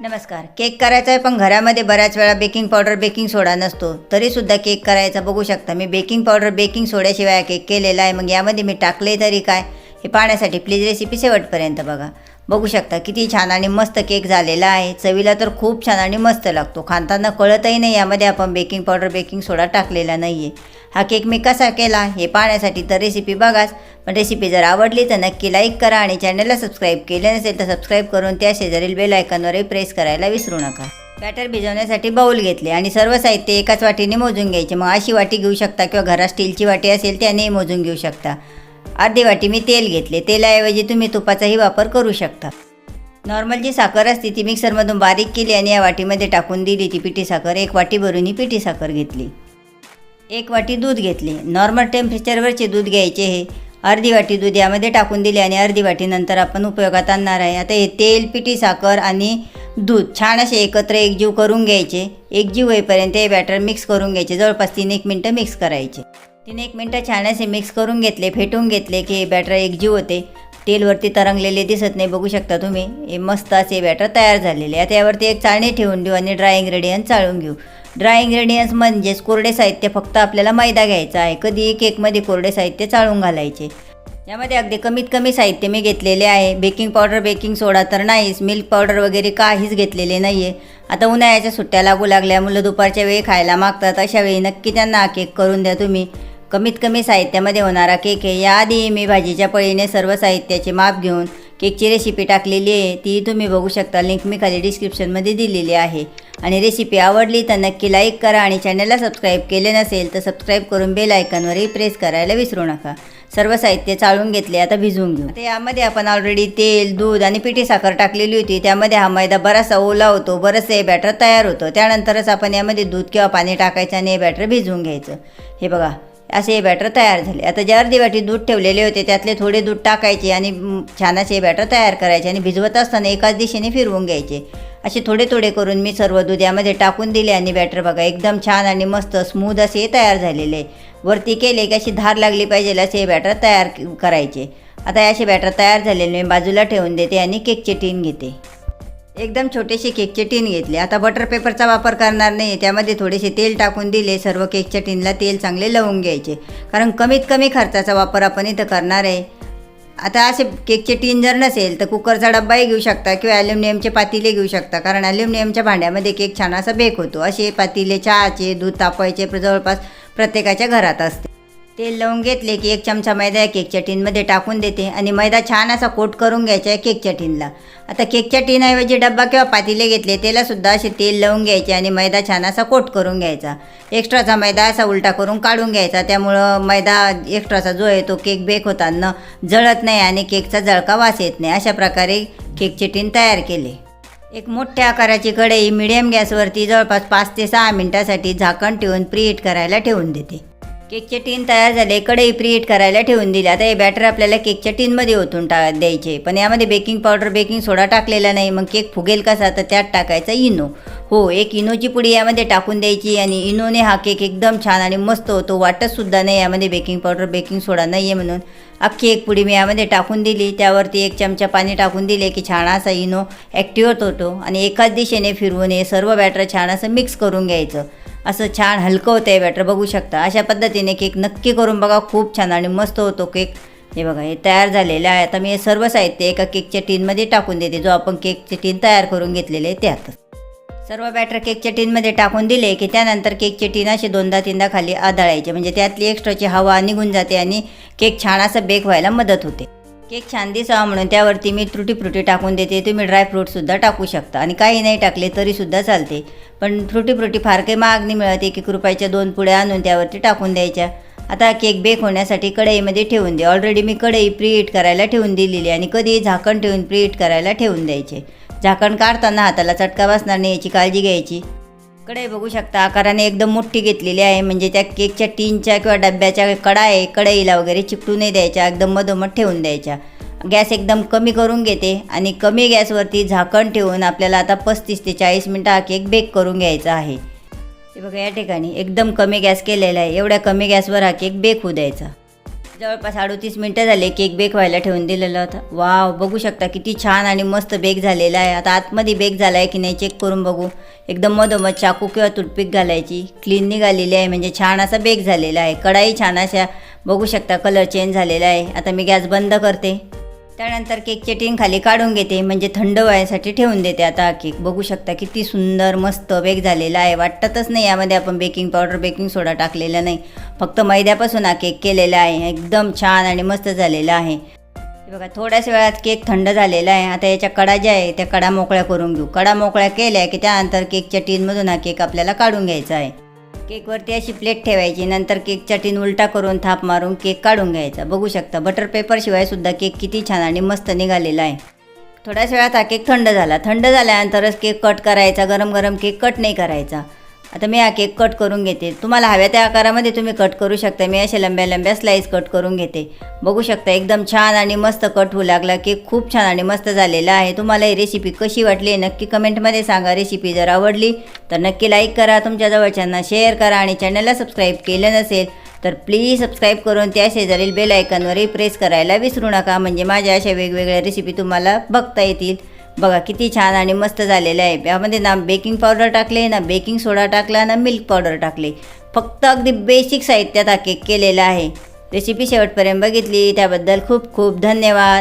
नमस्कार. केक करायचा आहे पण घरामध्ये बऱ्याच वेळा बेकिंग पावडर बेकिंग सोडा नसतो. तरीसुद्धा केक करायचा बघू शकता. मी बेकिंग पावडर बेकिंग सोड्याशिवाय केक केलेला आहे. मग यामध्ये मी टाकले तरी काय? हे पाहण्यासाठी प्लीज रेसिपी शेवटपर्यंत बघा. बघू शकता किती छान आणि मस्त केक झालेला आहे. चवीला तर खूप छान आणि मस्त लागतो. खाताना कळतही नाही यामध्ये आपण बेकिंग पावडर बेकिंग सोडा टाकलेला नाही आहे हा केक मी कसा केला हे पाहण्यासाठी तर रेसिपी बघाच. पण रेसिपी जर आवडली तर नक्की लाईक करा आणि चॅनलला सबस्क्राईब केले नसेल तर सबस्क्राईब करून त्या शेजारील बेल आयकॉनवरही प्रेस करायला विसरू नका. बॅटर भिजवण्यासाठी बाऊल घेतले आणि सर्व साहित्य एकाच वाटीने मोजून घ्यायचे. मग अशी वाटी घेऊ शकता किंवा घरात स्टीलची वाटी असेल त्यानेही मोजून घेऊ शकता. अर्धी वाटी मी तेल घेतले. तेलाऐवजी तुम्ही तुपाचाही वापर करू शकता. नॉर्मल जी साखर असते ती मिक्सरमधून बारीक केली आणि या वाटीमध्ये टाकून दिली ती पिठी साखर. एक वाटी भरून ही पिठी साखर घेतली. एक वाटी दूध घेतले. नॉर्मल टेम्परेचरवरचे दूध घ्यायचे हे. अर्धी वाटी दूध यामध्ये टाकून दिली आणि अर्धी वाटीनंतर आपण उपयोगात आणणार आहे. आता हे तेल पिठी साखर आणि दूध छान असे एकत्र एकजीव करून घ्यायचे. एकजीव होईपर्यंत हे बॅटर मिक्स करून घ्यायचे. जवळपास तीन एक मिनटं मिक्स करायचे. तिने एक मिनटं छान असे मिक्स करून घेतले फेटून घेतले की हे बॅटर एकजीव होते. तेलवरती तरंगलेले दिसत नाही बघू शकता तुम्ही. हे मस्त असे बॅटर तयार झालेले आता यावरती एक चाळणी ठेवून देऊ आणि ड्राय इंग्रेडियंट चाळून घेऊ. ड्राय इंग्रेडियंट्स म्हणजेच कोरडे साहित्य फक्त आपल्याला मैदा घ्यायचा आहे. कधी केकमध्ये कोरडे साहित्य चाळून घालायचे. यामध्ये अगदी कमीत कमी साहित्य मी घेतलेले आहे. बेकिंग पावडर बेकिंग सोडा तर नाहीच. मिल्क पावडर वगैरे काहीच घेतलेले नाही आहे आता उन्हाळ्याच्या सुट्ट्या लागू लागल्या. मुलं दुपारच्या वेळी खायला मागतात. अशा वेळी नक्की त्यांना हा केक करून द्या तुम्ही. कमीत कमी साहित्यामध्ये होणारा केक आहे. याआधी मी भाजीच्या पळीने सर्व साहित्याचे माप घेऊन केकची रेसिपी टाकलेली आहे. ती तुम्ही बघू शकता. लिंक मी खाली डिस्क्रिप्शनमध्ये दिलेली आहे. आणि रेसिपी आवडली तर नक्की लाईक करा आणि चॅनलला सबस्क्राईब केले नसेल तर सबस्क्राईब करून बेल आयकॉनवरही प्रेस करायला विसरू नका. सर्व साहित्य चाळून घेतले आता भिजवून घेऊ. आता यामध्ये आपण ऑलरेडी तेल दूध आणि पिठी साखर टाकलेली होती. त्यामध्ये हा मैदा बराचसा ओला होतो बरंचसं हे बॅटर तयार होतं. त्यानंतरच आपण यामध्ये दूध किंवा पाणी टाकायचं आणि हे बॅटर भिजवून घ्यायचं. हे बघा. असे हे बॅटर तयार झाले. आता ज्या अर्धी वाटी दूध ठेवलेले होते त्यातले थोडे दूध टाकायचे आणि छान असे हे बॅटर तयार करायचे आणि भिजवत असताना एकाच दिशेने फिरवून घ्यायचे. असे थोडे थोडे करून मी सर्व दूध यामध्ये टाकून दिले आणि बॅटर बघा एकदम छान आणि मस्त स्मूद असे हे तयार झालेले. आहे वरती केले की अशी धार लागली पाहिजे असे हे बॅटर तयार करायचे. आता असे बॅटर तयार झालेले मी बाजूला ठेवून देते आणि केकचे टीन घेते. एकदम छोटेसे केकचे टीन घेतले. आता बटर पेपरचा वापर करणार नाही त्यामध्ये थोडेसे तेल टाकून दिले. सर्व केकच्या टीनला तेल चांगले लावून घ्यायचे. कारण कमीत कमी खर्चाचा वापर आपण इथं करणार आहे. आता असे केकचे टीन जर नसेल तर कुकरचा डब्बाही घेऊ शकता किंवा ॲल्युमिनियमचे पातिले घेऊ शकता. कारण ॲल्युमिनियमच्या भांड्यामध्ये केक छान असा बेक होतो. असे पातिले चहाचे दूध तापवायचे जवळपास प्रत्येकाच्या घरात असते. तेल लावून घेतले की एक चमचा मैदा या केकच्या टीनमध्ये टाकून देते आणि मैदा छान असा कोट करून घ्यायचा आहे केकच्या टीनला आता केकच्या टीनऐवजी डब्बा किंवा पातीले घेतले त्यालासुद्धा असे तेल लावून घ्यायचे आणि मैदा छान असा कोट करून घ्यायचा. एक्स्ट्राचा मैदा असा उलटा करून काढून घ्यायचा त्यामुळं मैदा एक्स्ट्राचा जो आहे तो केक बेक होताना जळत नाही आणि केकचा जळका वास येत नाही. अशा प्रकारे केकचे टीन तयार केले. एक मोठ्या आकाराची कढई मिडियम गॅसवरती जवळपास पाच ते सहा मिनटासाठी झाकण ठेवून प्रीहीट करायला ठेवून देते. केकचे टीन तयार झाले कढई प्रीहीट करायला ठेवून दिली. आता हे बॅटर आपल्याला केकच्या टीनमध्ये ओतून टा द्यायचे. पण यामध्ये बेकिंग पावडर बेकिंग सोडा टाकलेला नाही. मग केक फुगेल कसा? तर त्यात टाकायचा इनो. हो एक इनोची पुडी यामध्ये टाकून द्यायची आणि इनोने हा केक एकदम छान आणि मस्त होतो. वाटतसुद्धा नाही यामध्ये बेकिंग पावडर बेकिंग सोडा नाही आहे म्हणून. अख्खी एक पुडी मी यामध्ये टाकून दिली. त्यावरती एक चमचा पाणी टाकून दिले की छान असा इनो ॲक्टिव्ह होतो आणि एकाच दिशेने फिरवून हे सर्व बॅटर छान असं मिक्स करून घ्यायचं. असं छान हलकं होतं आहे बॅटर बघू शकता. अशा पद्धतीने केक नक्की करून बघा. खूप छान आणि मस्त होतो केक हे बघा हे तयार झालेलं आहे. आता मी हे सर्व साहित्य एका केकच्या टीनमध्ये टाकून देते. जो आपण केकचे टीन तयार करून घेतलेले आहे त्यातच. सर्व बॅटर केकच्या टीनमध्ये टाकून दिले की त्यानंतर केकचे टीन असे दोनदा तीनदा खाली आदळायचे. म्हणजे त्यातली एक्स्ट्राची हवा निघून जाते आणि केक छान असं बेक व्हायला मदत होते. केक छान दिसावा म्हणून त्यावरती मी त्रुटी फ्रुटी टाकून देते. तुम्ही ड्रायफ्रूटसुद्धा टाकू शकता. आणि काही नाही टाकले तरीसुद्धा चालते. पण फ्रुटी फ्रुटी फार काही महाग नाही मिळत. एक एक रुपयाच्या दोन पुड्या आणून त्यावरती टाकून द्यायच्या. आता केक बेक होण्यासाठी कढईमध्ये ठेवून दे. ऑलरेडी मी कढई प्रीहीट करायला ठेवून दिलेली आणि कधी झाकण ठेवून प्रीहीट करायला ठेवून द्यायचे. झाकण काढताना हाताला चटका बसणार नाही याची काळजी घ्यायची. कढई बघू शकता आकाराने एकदम मोठी घेतलेली आहे. म्हणजे त्या केकच्या टीनच्या किंवा डब्याच्या कडा आहे कढईला वगैरे चिपटू नाही द्यायच्या एकदम मधोमध ठेवून द्यायच्या. गॅस एकदम कमी करून घेते आणि कमी गॅसवरती झाकण ठेवून आपल्याला आता पस्तीस ते चाळीस मिनटं हा केक बेक करून घ्यायचा आहे. हे बघा या ठिकाणी एकदम कमी गॅस केलेला आहे. एवढ्या कमी गॅसवर हा केक बेक होऊ द्यायचा. जवळपास अडोतीस मिनटं झाले केक बेक व्हायला ठेवून दिलेला होता. वाव बघू शकता किती छान आणि मस्त बेक झालेला आहे. आता आतमध्ये बेक झाला आहे की नाही चेक करून बघू. एकदम मधोमध चाकू किंवा तुटपीक घालायची. क्लीन निघालेली आहे म्हणजे छान असा बेक झालेला आहे. कढाई छान अशा बघू शकता कलर चेंज झालेला आहे. आता मी गॅस बंद करते. त्यानंतर केकचे टीन खाली काढून घेते म्हणजे थंड व्हायसाठी ठेवून देते. आता केक बघू शकता किती सुंदर मस्त बेक झालेला आहे. वाटतच नाही यामध्ये आपण बेकिंग पावडर बेकिंग सोडा टाकलेला नाही. फक्त मैद्यापासून हा केक केलेला आहे. एकदम छान आणि मस्त झालेला आहे. बघा थोड्याच वेळात केक थंड झालेला आहे. आता याच्या कडा ज्या आहे त्या कडा मोकळ्या करून घेऊ. कडा मोकळ्या केल्या की त्यानंतर केकच्या टीनमधून हा केक आपल्याला काढून घ्यायचा आहे. केकवरती अशी प्लेट ठेवायची नंतर केकच्या टीन उलटा करून थाप मारून केक काढून घ्यायचा. बघू शकता बटर पेपरशिवाय सुद्धा केक किती छान आणि मस्त निघालेला आहे. थोड्याच वेळात हा केक थंड झाला. थंड झाल्यानंतरच केक कट करायचा गरम गरम केक कट नाही करायचा. आता मी हा केक कट करून घेते. तुम्हाला हव्या त्या आकारामध्ये तुम्ही कट करू शकता. मी अशा लंब्या लंब्या स्लाईस कट करून घेते. बघू शकता एकदम छान आणि मस्त कट होऊ लागला. केक खूप छान आणि मस्त झालेला आहे. तुम्हाला ही रेसिपी कशी वाटली नक्की कमेंटमध्ये सांगा. रेसिपी जर आवडली तर नक्की लाईक करा. तुमच्या जवळच्यांना शेअर करा आणि चॅनलला सबस्क्राईब केलं नसेल तर प्लीज सबस्क्राईब करून त्या शेजारील बेल आयकॉनवरही प्रेस करायला विसरू नका. म्हणजे माझ्या अशा वेगवेगळ्या रेसिपी तुम्हाला बघता येतील. बघा किती छान आणि मस्त झालेलं आहे. यामध्ये ना बेकिंग पावडर टाकले ना बेकिंग सोडा टाकला ना मिल्क पावडर टाकले. फक्त अगदी बेसिक साहित्यात हा केक केलेला आहे. रेसिपी शेवटपर्यंत बघितली. त्याबद्दल खूप खूप धन्यवाद.